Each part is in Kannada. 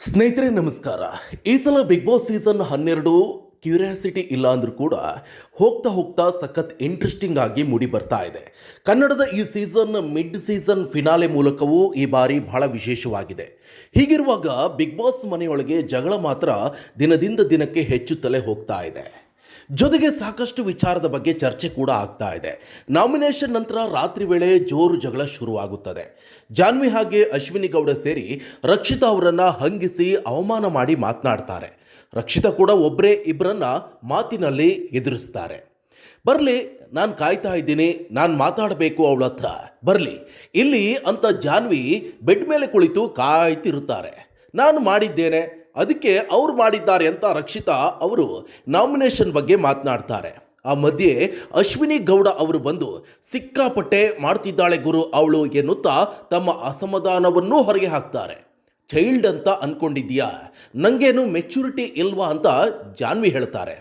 ಸ್ನೇಹಿತರೆ, ನಮಸ್ಕಾರ. ಈ ಸಲ ಬಿಗ್ ಬಾಸ್ ಸೀಸನ್ ಹನ್ನೆರಡು ಕ್ಯೂರಿಯಾಸಿಟಿ ಇಲ್ಲ ಅಂದ್ರೂ ಕೂಡ ಹೋಗ್ತಾ ಹೋಗ್ತಾ ಸಖತ್ ಇಂಟ್ರೆಸ್ಟಿಂಗ್ ಆಗಿ ಮೂಡಿ ಬರ್ತಾ ಇದೆ. ಕನ್ನಡದ ಈ ಸೀಸನ್ ಮಿಡ್ ಸೀಸನ್ ಫಿನಾಲೆ ಮೂಲಕವೂ ಈ ಬಾರಿ ಬಹಳ ವಿಶೇಷವಾಗಿದೆ. ಹೀಗಿರುವಾಗ ಬಿಗ್ ಬಾಸ್ ಮನೆಯೊಳಗೆ ಜಗಳ ಮಾತ್ರ ದಿನದಿಂದ ದಿನಕ್ಕೆ ಹೆಚ್ಚುತ್ತಲೇ ಹೋಗ್ತಾ ಇದೆ. ಜೊತೆಗೆ ಸಾಕಷ್ಟು ವಿಚಾರದ ಬಗ್ಗೆ ಚರ್ಚೆ ಕೂಡ ಆಗ್ತಾ ಇದೆ. ನಾಮಿನೇಷನ್ ನಂತರ ರಾತ್ರಿ ವೇಳೆ ಜೋರು ಜಗಳ ಶುರುವಾಗುತ್ತದೆ. ಜಾನ್ವಿ ಹಾಗೆ ಅಶ್ವಿನಿ ಗೌಡ ಸೇರಿ ರಕ್ಷಿತಾ ಅವರನ್ನು ಹಂಗಿಸಿ ಅವಮಾನ ಮಾಡಿ ಮಾತನಾಡ್ತಾರೆ. ರಕ್ಷಿತಾ ಕೂಡ ಒಬ್ಬರೇ ಇಬ್ಬರನ್ನ ಮಾತಿನಲ್ಲಿ ಎದುರಿಸ್ತಾರೆ. ಬರಲಿ, ನಾನು ಕಾಯ್ತಾ ಇದ್ದೀನಿ, ನಾನು ಮಾತಾಡಬೇಕು ಅವಳ ಹತ್ರ. ಬರಲಿ, ಇಲ್ಲಿ ಅಂತ ಜಾನ್ವಿ ಬೆಡ್ ಮೇಲೆ ಕುಳಿತು ಕಾಯ್ತಿರುತ್ತಾರೆ. ನಾನು ಮಾಡಿದ್ದೇನೆ ಅದಕ್ಕೆ ಅವ್ರು ಮಾಡಿದ್ದಾರೆ ಅಂತ ರಕ್ಷಿತಾ ಅವರು ನಾಮಿನೇಷನ್ ಬಗ್ಗೆ ಮಾತನಾಡ್ತಾರೆ. ಆ ಮಧ್ಯೆ ಅಶ್ವಿನಿ ಗೌಡ ಅವರು ಬಂದು ಸಿಕ್ಕಾಪಟ್ಟೆ ಮಾಡ್ತಿದ್ದಾಳೆ ಗುರು ಅವಳು ಎನ್ನುತ್ತಾ ತಮ್ಮ ಅಸಮಾಧಾನವನ್ನೂ ಹೊರಗೆ ಹಾಕ್ತಾರೆ. ಚೈಲ್ಡ್ ಅಂತ ಅನ್ಕೊಂಡಿದ್ಯಾ ನಂಗೇನು ಮೆಚ್ಯೂರಿಟಿ ಇಲ್ವಾ ಅಂತ ಜಾನ್ವಿ ಹೇಳ್ತಾರೆ.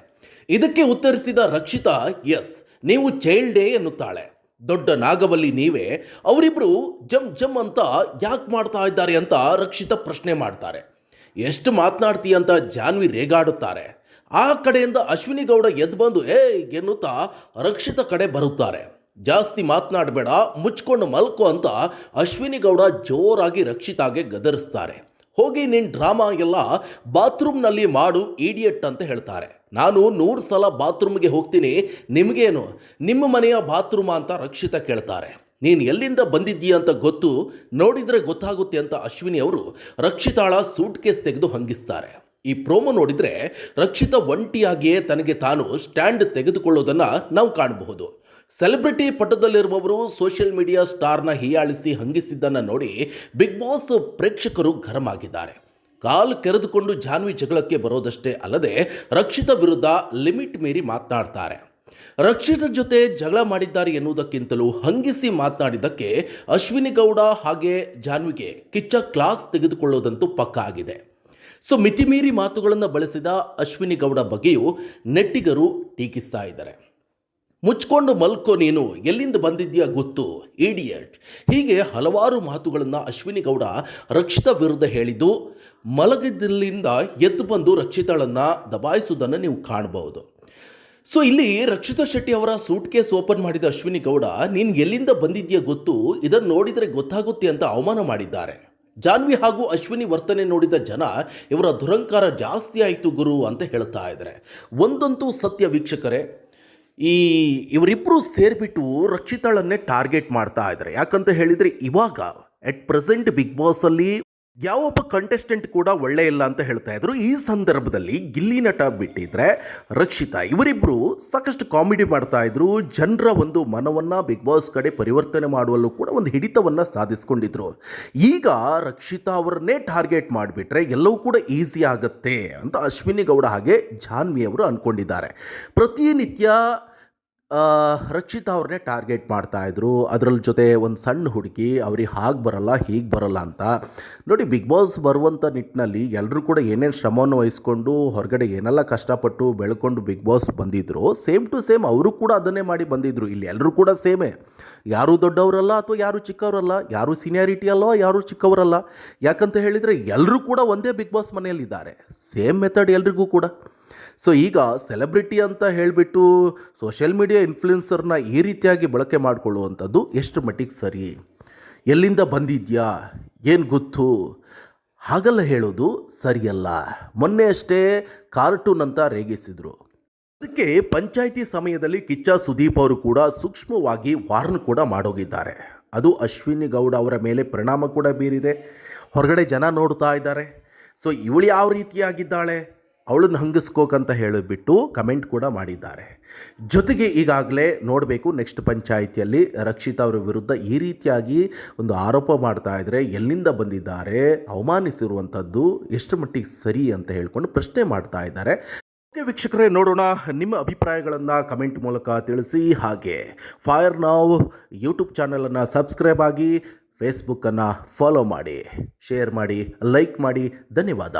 ಇದಕ್ಕೆ ಉತ್ತರಿಸಿದ ರಕ್ಷಿತಾ ಎಸ್ ನೀವು ಚೈಲ್ಡೇ ಎನ್ನುತ್ತಾಳೆ. ದೊಡ್ಡ ನಾಗವಲ್ಲಿ ನೀವೇ. ಅವರಿಬ್ರು ಜಮ್ ಜಮ್ ಅಂತ ಯಾಕೆ ಮಾಡ್ತಾ ಇದ್ದಾರೆ ಅಂತ ರಕ್ಷಿತಾ ಪ್ರಶ್ನೆ ಮಾಡ್ತಾರೆ. ಎಷ್ಟು ಮಾತನಾಡ್ತೀಯ ಅಂತ ಜಾನ್ವಿ ರೇಗಾಡುತ್ತಾರೆ. ಆ ಕಡೆಯಿಂದ ಅಶ್ವಿನಿ ಗೌಡ ಎದ್ದು ಬಂದು ಏ ಎನ್ನುತ್ತಾ ರಕ್ಷಿತ ಕಡೆ ಬರುತ್ತಾರೆ. ಜಾಸ್ತಿ ಮಾತನಾಡಬೇಡ, ಮುಚ್ಕೊಂಡು ಮಲ್ಕೋ ಅಂತ ಅಶ್ವಿನಿ ಗೌಡ ಜೋರಾಗಿ ರಕ್ಷಿತಾಗೆ ಗದರಿಸ್ತಾರೆ. ಹೋಗಿ ನಿನ್ನ ಡ್ರಾಮಾ ಎಲ್ಲ ಬಾತ್ರೂಮ್ನಲ್ಲಿ ಮಾಡು ಈಡಿಯಟ್ ಅಂತ ಹೇಳ್ತಾರೆ. ನಾನು ನೂರು ಸಲ ಬಾತ್ರೂಮ್ಗೆ ಹೋಗ್ತೀನಿ, ನಿಮಗೇನು? ನಿಮ್ಮ ಮನೆಯ ಬಾತ್ರೂಮ ಅಂತ ರಕ್ಷಿತ ಕೇಳ್ತಾರೆ. ನೀನು ಎಲ್ಲಿಂದ ಬಂದಿದ್ದೀಯ ಅಂತ ಗೊತ್ತು, ನೋಡಿದರೆ ಗೊತ್ತಾಗುತ್ತೆ ಅಂತ ಅಶ್ವಿನಿ ಅವರು ರಕ್ಷಿತಾಳ ಸೂಟ್ ಕೇಸ್ ತೆಗೆದು ಹಂಗಿಸ್ತಾರೆ. ಈ ಪ್ರೋಮೋ ನೋಡಿದರೆ ರಕ್ಷಿತ ಒಂಟಿಯಾಗಿಯೇ ತನಗೆ ತಾನು ಸ್ಟ್ಯಾಂಡ್ ತೆಗೆದುಕೊಳ್ಳೋದನ್ನು ನಾವು ಕಾಣಬಹುದು. ಸೆಲೆಬ್ರಿಟಿ ಪಟದಲ್ಲಿರುವವರು ಸೋಷಿಯಲ್ ಮೀಡಿಯಾ ಸ್ಟಾರ್ನ ಹೀಯಾಳಿಸಿ ಹಂಗಿಸಿದ್ದನ್ನು ನೋಡಿ ಬಿಗ್ ಬಾಸ್ ಪ್ರೇಕ್ಷಕರು ಗರಂ ಆಗಿದ್ದಾರೆ ಕಾಲು ಕೆರೆದುಕೊಂಡು ಜಾನ್ವಿ ಜಗಳಕ್ಕೆ ಬರೋದಷ್ಟೇ ಅಲ್ಲದೆ ರಕ್ಷಿತ ವಿರುದ್ಧ ಲಿಮಿಟ್ ಮೀರಿ ಮಾತನಾಡ್ತಾರೆ ರಕ್ಷಿತ ಜೊತೆ ಜಗಳ ಮಾಡಿದ್ದಾರೆ ಎನ್ನುವುದಕ್ಕಿಂತಲೂ ಹಂಗಿಸಿ ಮಾತನಾಡಿದ್ದಕ್ಕೆ ಅಶ್ವಿನಿ ಗೌಡ ಹಾಗೆ ಜಾನ್ವಿಗೆ ಕಿಚ್ಚ ಕ್ಲಾಸ್ ತೆಗೆದುಕೊಳ್ಳೋದಂತೂ ಪಕ್ಕ ಆಗಿದೆ. ಸೊ ಮಿತಿಮೀರಿ ಮಾತುಗಳನ್ನು ಬಳಸಿದ ಅಶ್ವಿನಿ ಗೌಡ ಬಗ್ಗೆಯೂ ನೆಟ್ಟಿಗರು ಟೀಕಿಸ್ತಾ ಇದ್ದಾರೆ. ಮುಚ್ಕೊಂಡು ಮಲ್ಕೋ ನೀನು, ಎಲ್ಲಿಂದ ಬಂದಿದ್ದೀಯಾ ಗೊತ್ತು ಇಡಿಯಟ್ ಹೀಗೆ ಹಲವಾರು ಮಾತುಗಳನ್ನು ಅಶ್ವಿನಿ ಗೌಡ ರಕ್ಷಿತ ವಿರುದ್ಧ ಹೇಳಿದ್ದು, ಮಲಗಿದ್ದಲ್ಲಿಂದ ಎದ್ದು ಬಂದು ರಕ್ಷಿತಳನ್ನು ದಬಾಯಿಸುವುದನ್ನು ನೀವು ಕಾಣಬಹುದು. ಸೊ ಇಲ್ಲಿ ರಕ್ಷಿತಾ ಶೆಟ್ಟಿ ಅವರ ಸೂಟ್ ಕೇಸ್ ಓಪನ್ ಮಾಡಿದ ಅಶ್ವಿನಿ ಗೌಡ, ನೀನು ಎಲ್ಲಿಂದ ಬಂದಿದ್ಯಾ ಗೊತ್ತು? ಇದನ್ನು ನೋಡಿದರೆ ಗೊತ್ತಾಗುತ್ತೆ ಅಂತ ಅವಮಾನ ಮಾಡಿದ್ದಾರೆ. ಜಾನ್ವಿ ಹಾಗೂ ಅಶ್ವಿನಿ ವರ್ತನೆ ನೋಡಿದ ಜನ, ಇವರ ದುರಂಕಾರ ಜಾಸ್ತಿ ಆಯಿತು ಗುರು ಅಂತ ಹೇಳ್ತಾ ಇದ್ದಾರೆ. ಒಂದಂತೂ ಸತ್ಯ ವೀಕ್ಷಕರೇ, ಈ ಇವರಿಬ್ಬರು ಸೇರಿಬಿಟ್ಟು ರಕ್ಷಿತಾಳನ್ನೇ ಟಾರ್ಗೆಟ್ ಮಾಡ್ತಾ ಇದ್ದಾರೆ. ಯಾಕಂತ ಹೇಳಿದರೆ ಇವಾಗ ಎಟ್ ಪ್ರೆಸೆಂಟ್ ಬಿಗ್ ಬಾಸಲ್ಲಿ ಯಾವೊಬ್ಬ ಕಂಟೆಸ್ಟೆಂಟ್ ಕೂಡ ಒಳ್ಳೆ ಇಲ್ಲ ಅಂತ ಹೇಳ್ತಾ ಇದ್ರು. ಈ ಸಂದರ್ಭದಲ್ಲಿ ಗಿಲ್ಲಿ ನಟ ಬಿಟ್ಟಿದ್ರೆ ರಕ್ಷಿತಾ ಇವರಿಬ್ಬರು ಸಾಕಷ್ಟು ಕಾಮಿಡಿ ಮಾಡ್ತಾ ಇದ್ರು. ಜನರ ಒಂದು ಮನವನ್ನು ಬಿಗ್ ಬಾಸ್ ಕಡೆ ಪರಿವರ್ತನೆ ಮಾಡುವಲ್ಲೂ ಕೂಡ ಒಂದು ಹಿಡಿತವನ್ನು ಸಾಧಿಸ್ಕೊಂಡಿದ್ರು. ಈಗ ರಕ್ಷಿತಾ ಅವರನ್ನೇ ಟಾರ್ಗೆಟ್ ಮಾಡಿಬಿಟ್ರೆ ಎಲ್ಲವೂ ಕೂಡ ಈಸಿ ಆಗುತ್ತೆ ಅಂತ ಅಶ್ವಿನಿ ಗೌಡ ಹಾಗೆ ಜಾನ್ವಿ ಅವರು ಅಂದ್ಕೊಂಡಿದ್ದಾರೆ ಪ್ರತಿನಿತ್ಯ ರಕ್ಷಿತಾ ಅವ್ರನ್ನೇ ಟಾರ್ಗೆಟ್ ಮಾಡ್ತಾ ಇದ್ರು. ಅದರಲ್ಲಿ ಜೊತೆ ಒಂದು ಸಣ್ಣ ಹುಡುಗಿ, ಅವ್ರಿಗೆ ಹಾಗೆ ಬರಲ್ಲ, ಹೀಗೆ ಬರಲ್ಲ ಅಂತ. ನೋಡಿ, ಬಿಗ್ ಬಾಸ್ ಬರುವಂಥ ನಿಟ್ಟಿನಲ್ಲಿ ಎಲ್ಲರೂ ಕೂಡ ಏನೇನು ಶ್ರಮವನ್ನು ವಹಿಸ್ಕೊಂಡು, ಹೊರಗಡೆ ಏನೆಲ್ಲ ಕಷ್ಟಪಟ್ಟು ಬೆಳ್ಕೊಂಡು ಬಿಗ್ ಬಾಸ್ ಬಂದಿದ್ರು, ಸೇಮ್ ಟು ಸೇಮ್ ಅವರು ಕೂಡ ಅದನ್ನೇ ಮಾಡಿ ಬಂದಿದ್ರು. ಇಲ್ಲಿ ಎಲ್ಲರೂ ಕೂಡ ಸೇಮೇ. ಯಾರೂ ದೊಡ್ಡವರಲ್ಲ ಅಥವಾ ಯಾರು ಚಿಕ್ಕವರಲ್ಲ? ಯಾರು ಸೀನಿಯಾರಿಟಿ ಅಲ್ಲೋ, ಯಾರು ಚಿಕ್ಕವರಲ್ಲ? ಯಾಕಂತ ಹೇಳಿದರೆ ಎಲ್ಲರೂ ಕೂಡ ಒಂದೇ ಬಿಗ್ ಬಾಸ್ ಮನೆಯಲ್ಲಿದ್ದಾರೆ. ಸೇಮ್ ಮೆಥಡ್ ಎಲ್ರಿಗೂ ಕೂಡ. ಸೊ ಈಗ ಸೆಲೆಬ್ರಿಟಿ ಅಂತ ಹೇಳಿಬಿಟ್ಟು ಸೋಷಿಯಲ್ ಮೀಡಿಯಾ ಇನ್ಫ್ಲೂಯೆನ್ಸರ್ನ ಈ ರೀತಿಯಾಗಿ ಬಳಕೆ ಮಾಡಿಕೊಳ್ಳುವಂಥದ್ದು ಎಷ್ಟು ಮಟ್ಟಿಗೆ ಸರಿ? ಎಲ್ಲಿಂದ ಬಂದಿದ್ಯಾ? ಏನು ಗೊತ್ತು? ಹಾಗಲ್ಲ ಹೇಳೋದು ಸರಿಯಲ್ಲ. ಮೊನ್ನೆ ಅಷ್ಟೇ ಕಾರ್ಟೂನ್ ಅಂತ ರೇಗಿಸಿದ್ರು. ಅದಕ್ಕೆ ಪಂಚಾಯಿತಿ ಸಮಯದಲ್ಲಿ ಕಿಚ್ಚ ಸುದೀಪ್ ಅವರು ಕೂಡ ಸೂಕ್ಷ್ಮವಾಗಿ ವಾರ್ನ್ ಕೂಡ ಮಾಡೋಗಿದ್ದಾರೆ. ಅದು ಅಶ್ವಿನಿ ಗೌಡ ಅವರ ಮೇಲೆ ಪರಿಣಾಮ ಕೂಡ ಬೀರಿದೆ. ಹೊರಗಡೆ ಜನ ನೋಡ್ತಾ ಇದ್ದಾರೆ. ಸೊ ಇವಳು ಯಾವ ರೀತಿಯಾಗಿದ್ದಾಳೆ? ಅವಳನ್ನು ಹಂಗಿಸ್ಕೋಕಂತ ಹೇಳಿಬಿಟ್ಟು ಕಮೆಂಟ್ ಕೂಡ ಮಾಡಿದ್ದಾರೆ. ಜೊತೆಗೆ ಈಗಾಗಲೇ ನೋಡಬೇಕು, ನೆಕ್ಸ್ಟ್ ಪಂಚಾಯಿತಿಯಲ್ಲಿ ರಕ್ಷಿತಾ ಅವರ ವಿರುದ್ಧ ಈ ರೀತಿಯಾಗಿ ಒಂದು ಆರೋಪ ಮಾಡ್ತಾ ಇದ್ದರೆ ಎಲ್ಲಿಂದ ಬಂದಿದ್ದಾರೆ, ಅವಮಾನಿಸಿರುವಂಥದ್ದು ಎಷ್ಟು ಮಟ್ಟಿಗೆ ಸರಿ ಅಂತ ಹೇಳ್ಕೊಂಡು ಪ್ರಶ್ನೆ ಮಾಡ್ತಾ ಇದ್ದಾರೆ. ವೀಕ್ಷಕರೇ, ನೋಡೋಣ ನಿಮ್ಮ ಅಭಿಪ್ರಾಯಗಳನ್ನು ಕಮೆಂಟ್ ಮೂಲಕ ತಿಳಿಸಿ. ಹಾಗೆ, ಫೈರ್ ನಾವ್ ಯೂಟ್ಯೂಬ್ ಚಾನಲನ್ನು ಸಬ್ಸ್ಕ್ರೈಬ್ ಆಗಿ ಫೇಸ್ಬುಕ್ಕನ್ನು ಫಾಲೋ ಮಾಡಿ, ಶೇರ್ ಮಾಡಿ, ಲೈಕ್ ಮಾಡಿ. ಧನ್ಯವಾದ.